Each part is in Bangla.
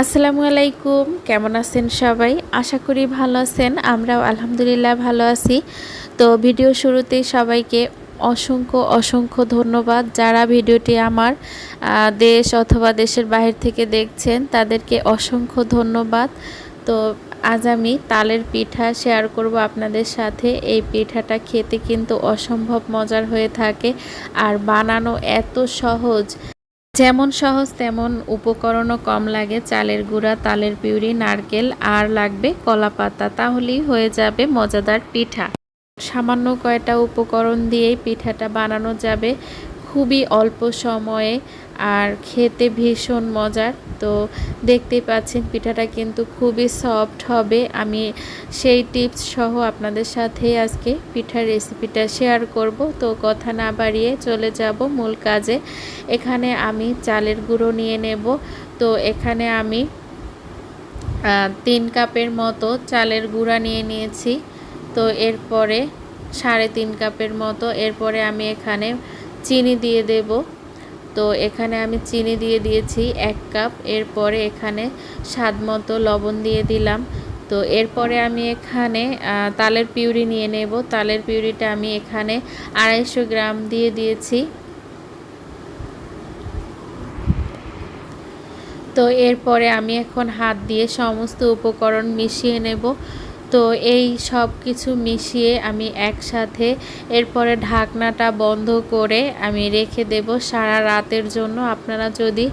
আসসালামু আলাইকুম, কেমন আছেন সবাই? আশা করি ভালো আছেন, আমরাও আলহামদুলিল্লাহ ভালো আছি। তো ভিডিও শুরুতেই সবাইকে অসংখ্য অসংখ্য ধন্যবাদ। যারা ভিডিওটি আমার দেশ অথবা দেশের বাহির থেকে দেখছেন, তাদেরকে অসংখ্য ধন্যবাদ। তো আজ আমি তালের পিঠা শেয়ার করব আপনাদের সাথে। এই পিঠাটা খেতে কিন্তু অসম্ভব মজার হয়ে থাকে, আর বানানো এত সহজ। যেমন সহজ, তেমন উপকরণও কম লাগে। চালের গুঁড়া, তালের পিউরি, নারকেল, আর লাগবে কলা পাতা। তাহলেই হয়ে যাবে মজাদার পিঠা। সামান্য কয়টা উপকরণ দিয়েই পিঠাটা বানানো যাবে। খুবই অল্প সময়ে আর খেতে ভীষণ মজার। তো দেখতেই পাচ্ছেন, পিঠাটা কিন্তু খুবই সফট হবে। আমি সেই টিপস সহ আপনাদের সাথে আজকে পিঠার রেসিপিটা শেয়ার করব। তো কথা না বাড়িয়ে চলে যাব মূল কাজে। এখানে আমি চালের গুঁড়ো নিয়ে নেব। তো এখানে আমি তিন কাপের মতো চালের গুঁড়া নিয়ে নিয়েছি। তো এরপরে সাড়ে তিন কাপের মতো। এরপরে আমি এখানে চিনি দিয়ে দেব। তো এখানে আমি চিনি দিয়ে দিয়েছি এক কাপ। এরপরে এখানে স্বাদ মতো লবণ দিয়ে দিলাম। তো এরপরে আমি এখানে তালের পিউরি নিয়ে নেব। তালের পিউরিটা আমি এখানে আড়াইশো গ্রাম দিয়ে দিয়েছি। তো এরপরে আমি এখন হাত দিয়ে সমস্ত উপকরণ মিশিয়ে নেব। তো এই সব কিছু মিশিয়ে আমি একসাথে এরপরে ঢাকনাটা বন্ধ করে আমি রেখে দেব সারা রাতের জন্য। আপনারা যদি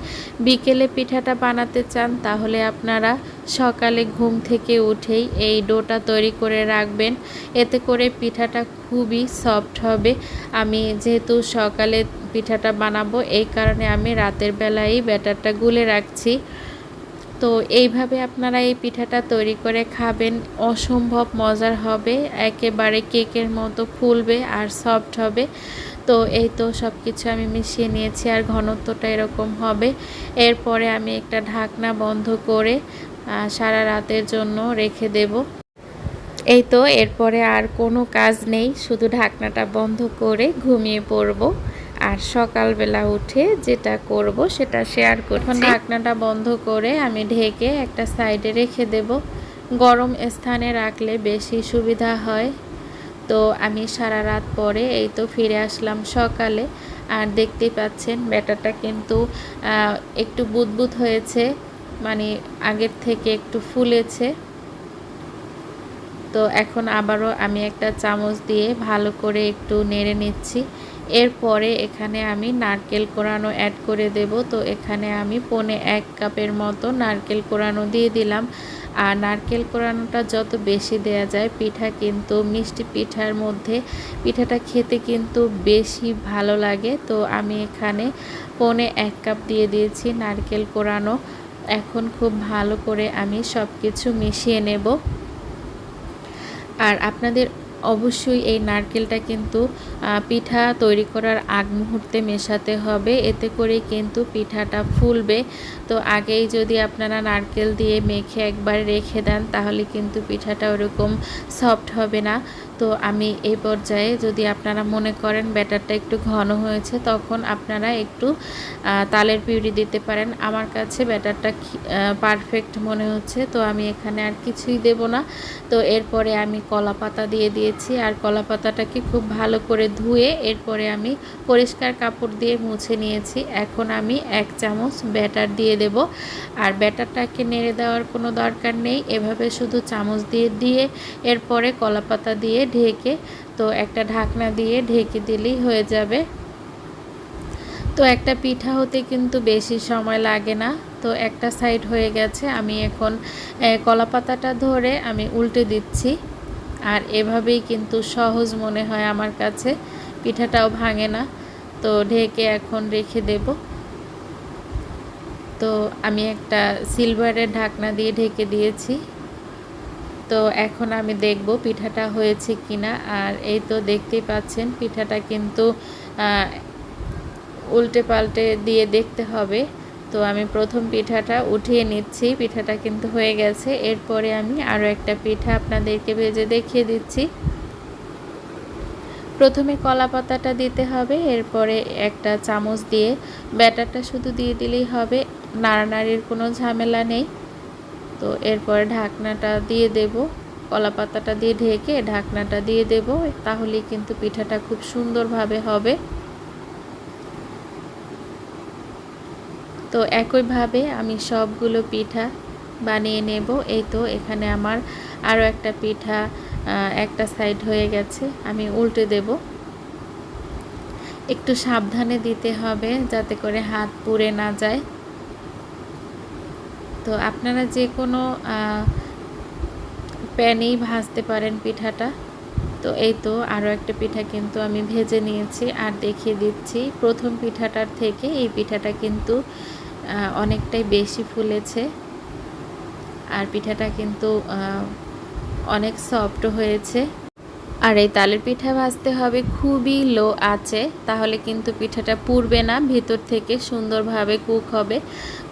বিকেলে পিঠাটা বানাতে চান, তাহলে আপনারা সকালে ঘুম থেকে উঠেই এই ডোটা তৈরি করে রাখবেন। এতে করে পিঠাটা খুবই সফট হবে। আমি যেহেতু সকালে পিঠাটা বানাবো, এই কারণে আমি রাতের বেলায় ব্যাটারটা গুলে রাখছি। তো এইভাবে আপনারা এই পিঠাটা তৈরি করে খাবেন। অসম্ভব মজার হবে। একেবারে কেকের মতো ফুলবে আর সফট হবে। তো এই তো সব কিছু আমি মিশিয়ে নিয়েছি আর ঘনত্বটা এরকম হবে। এরপরে আমি একটা ঢাকনা বন্ধ করে সারা রাতের জন্য রেখে দেব। এই তো এরপরে আর কোনো কাজ নেই। শুধু ঢাকনাটা বন্ধ করে ঘুমিয়ে পড়ব। আর সকালবেলা উঠে যেটা করব সেটা শেয়ার করব ঢাকনাটা বন্ধ করে আমি ঢেকে একটা সাইডে রেখে দেব। গরম স্থানে রাখলে বেশি সুবিধা হয়। তো আমি সারা রাত পরে এই তো ফিরে আসলাম সকালে। আর দেখতেই পাচ্ছেন ব্যাটারটা কিন্তু একটু বুদবুদ হয়েছে। মানে আগের থেকে একটু ফুলেছে। তো এখন আবারও আমি একটা চামচ দিয়ে ভালো করে একটু নেড়ে নিচ্ছি। এরপরে এখানে আমি নারকেল কোরানো অ্যাড করে দেব। তো এখানে আমি পনে এক কাপের মতো নারকেল কোরানো দিয়ে দিলাম। আর নারকেল কোরানোটা যত বেশি দেয়া যায়, পিঠা কিন্তু, মিষ্টি পিঠার মধ্যে, পিঠাটা খেতে কিন্তু বেশি ভালো লাগে। তো আমি এখানে পনে এক কাপ দিয়ে দিয়েছি নারকেল কোরানো। এখন খুব ভালো করে আমি সব কিছু মিশিয়ে নেব। আর আপনাদের অবশ্যই এই নারকেলটা কিন্তু পিঠা তৈরি করার আগ মুহূর্তে মেশাতে হবে। এতে করে কিন্তু পিঠাটা ফুলবে। তো আগেই যদি আপনারা নারকেল দিয়ে মেখে একবার রেখে দেন, তাহলে কিন্তু পিঠাটা ওরকম সফট হবে না। তো আমি এই পর্যায়ে যদি আপনারা মনে করেন ব্যাটারটা একটু ঘন হয়েছে, তখন আপনারা একটু তালের পিউরি দিতে পারেন। আমার কাছে ব্যাটারটা পারফেক্ট মনে হচ্ছে। তো আমি এখানে আর কিছুই দেব না। তো এরপরে আমি কলা পাতা দিয়ে দিয়েছি। আর কলা পাতাটাকে খুব ভালো করে ধুয়ে এরপরে আমি পরিষ্কার কাপড় দিয়ে মুছে নিয়েছি। এখন আমি এক চামচ ব্যাটার দিয়ে দেব। আর ব্যাটারটাকে নেড়ে দেওয়ার কোনো দরকার নেই। এভাবে শুধু চামচ দিয়ে দিয়ে এরপরে কলা পাতা দিয়ে ঢেকে, তো একটা ঢাকনা দিয়ে ঢেকে দিলেই হয়ে যাবে। তো একটা পিঠা হতে কিন্তু বেশি সময় লাগে না। তো একটা সাইড হয়ে গেছে, আমি এখন কলা পাতাটা ধরে আমি উল্টে দিচ্ছি। আর এভাবেই কিন্তু সহজ মনে হয় আমার কাছে, পিঠাটাও ভাঙে না। তো ঢেকে এখন রেখে দেব। তো আমি একটা সিলভারের ঢাকনা দিয়ে ঢেকে দিয়েছি। তো এখন আমি দেখব পিঠাটা হয়েছে কিনা। আর এই তো দেখতেই পাচ্ছেন, পিঠাটা কিন্তু উল্টে পাল্টে দিয়ে দেখতে হবে। তো আমি প্রথম পিঠাটা উঠিয়ে নিচ্ছি, পিঠাটা কিন্তু হয়ে গেছে। এরপরে আমি আরও একটা পিঠা আপনাদেরকে ভেজে দেখিয়ে দিচ্ছি। প্রথমে কলা পাতাটা দিতে হবে, এরপরে একটা চামচ দিয়ে ব্যাটারটা শুধু দিয়ে দিলেই হবে। নাড়ানাড়ির কোনো ঝামেলা নেই। তো এরপরে ঢাকনাটা দিয়ে দেব কলা পাতাটা দিয়ে ঢেকে ঢাকনাটা দিয়ে দেব, তাহলেই কিন্তু পিঠাটা খুব সুন্দরভাবে হবে। তো একইভাবে আমি সবগুলো পিঠা বানিয়ে নেব, এই তো এখানে আমার আরও একটা পিঠা একটা সাইড হয়ে গেছে, আমি উল্টে দেব। একটু সাবধানে দিতে হবে যাতে করে হাত পুড়ে না যায়। তো আপনারা যে কোনো প্যানেই ভাজতে পারেন পিঠাটা। তো এই তো আরও একটা পিঠা কিন্তু আমি ভেজে নিয়েছি আর দেখিয়ে দিচ্ছি। প্রথম পিঠাটার থেকে এই পিঠাটা কিন্তু অনেকটাই বেশি ফুলেছে। আর পিঠাটা কিন্তু অনেক সফট হয়েছে। আর এই তালের পিঠা ভাজতে হবে খুবই লো আছে তাহলে কিন্তু পিঠাটা পুড়বে না, ভিতর থেকে সুন্দরভাবে কুক হবে।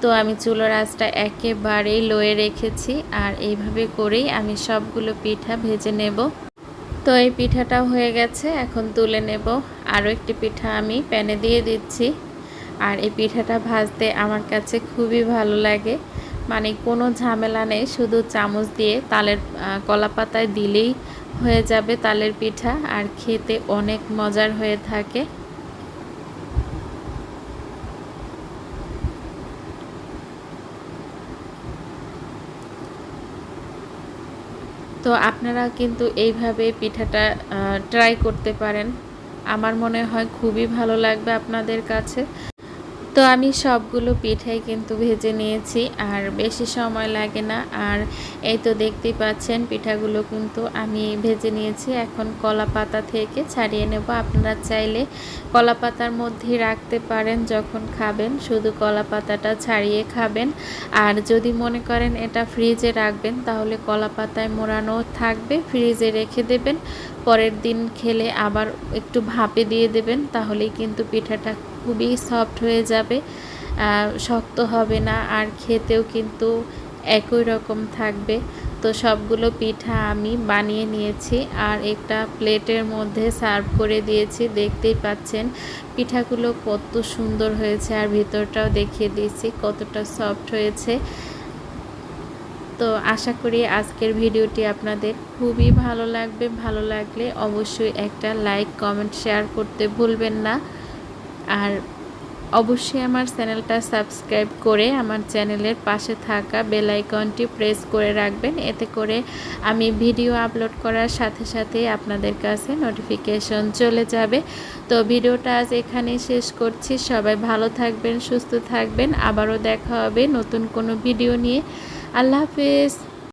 তো আমি চুলোর আঁচটা একেবারেই লোয়ে রেখেছি আর এইভাবে করেই আমি সবগুলো পিঠা ভেজে নেব। তো এই পিঠাটাও হয়ে গেছে, এখন তুলে নেব। আরও একটি পিঠা আমি প্যানে দিয়ে দিচ্ছি। আর এই পিঠাটা ভাজতে আমার কাছে খুবই ভালো লাগে। মানে কোনো ঝামেলা নেই, শুধু চামচ দিয়ে তালের কলা পাতায় দিলেই হয়ে যাবে তালের পিঠা আর খেতে অনেক মজার হয়ে থাকে। তো আপনারা কিন্তু এইভাবে পিঠাটা ট্রাই করতে পারেন। আমার মনে হয় খুবই ভালো লাগবে আপনাদের কাছে। তো আমি সবগুলো পিঠাই কিন্তু ভেজে নিয়েছি, আর বেশি সময় লাগে না। আর এই তো দেখতেই পাচ্ছেন পিঠাগুলো কিন্তু আমি ভেজে নিয়েছি। এখন কলা পাতা থেকে ছাড়িয়ে নেব। আপনারা চাইলে কলা পাতার মধ্যেই রাখতে পারেন যখন খাবেন। শুধু কলা পাতাটা ছাড়িয়ে খাবেন। আর যদি মনে করেন এটা ফ্রিজে রাখবেন, তাহলে কলা পাতায় মোড়ানো থাকবে, ফ্রিজে রেখে দেবেন। পরের দিন খেলে আবার একটু ভাপে দিয়ে দেবেন, তাহলেই কিন্তু পিঠাটা খুবই সফট হয়ে যাবে শক্ত হবে না, আর খেতেও কিন্তু একই রকম থাকবে। তো সবগুলো পিঠা আমি বানিয়ে নিয়েছি, আর একটা প্লেটের মধ্যে সার্ভ করে দিয়েছি, দেখতেই পাচ্ছেন পিঠাগুলো কত সুন্দর হয়েছে, আর ভিতরটাও দেখিয়ে দিয়েছি কতটা সফট হয়েছে। তো আশা করি আজকের ভিডিওটি আপনাদের খুবই ভালো লাগবে, ভালো লাগলে অবশ্যই একটা লাইক কমেন্ট শেয়ার করতে ভুলবেন না। আর অবশ্যই আমার চ্যানেলটা সাবস্ক্রাইব করে আমার চ্যানেলের পাশে থাকা বেল আইকনটি প্রেস করে রাখবেন। এতে করে আমি ভিডিও আপলোড করার সাথে সাথে আপনাদের কাছে নোটিফিকেশন চলে যাবে। তো ভিডিওটা আজ এখানেই শেষ করছি। সবাই ভালো থাকবেন, সুস্থ থাকবেন। আবারও দেখা হবে নতুন কোনো ভিডিও নিয়ে। আল্লাহ হাফেজ।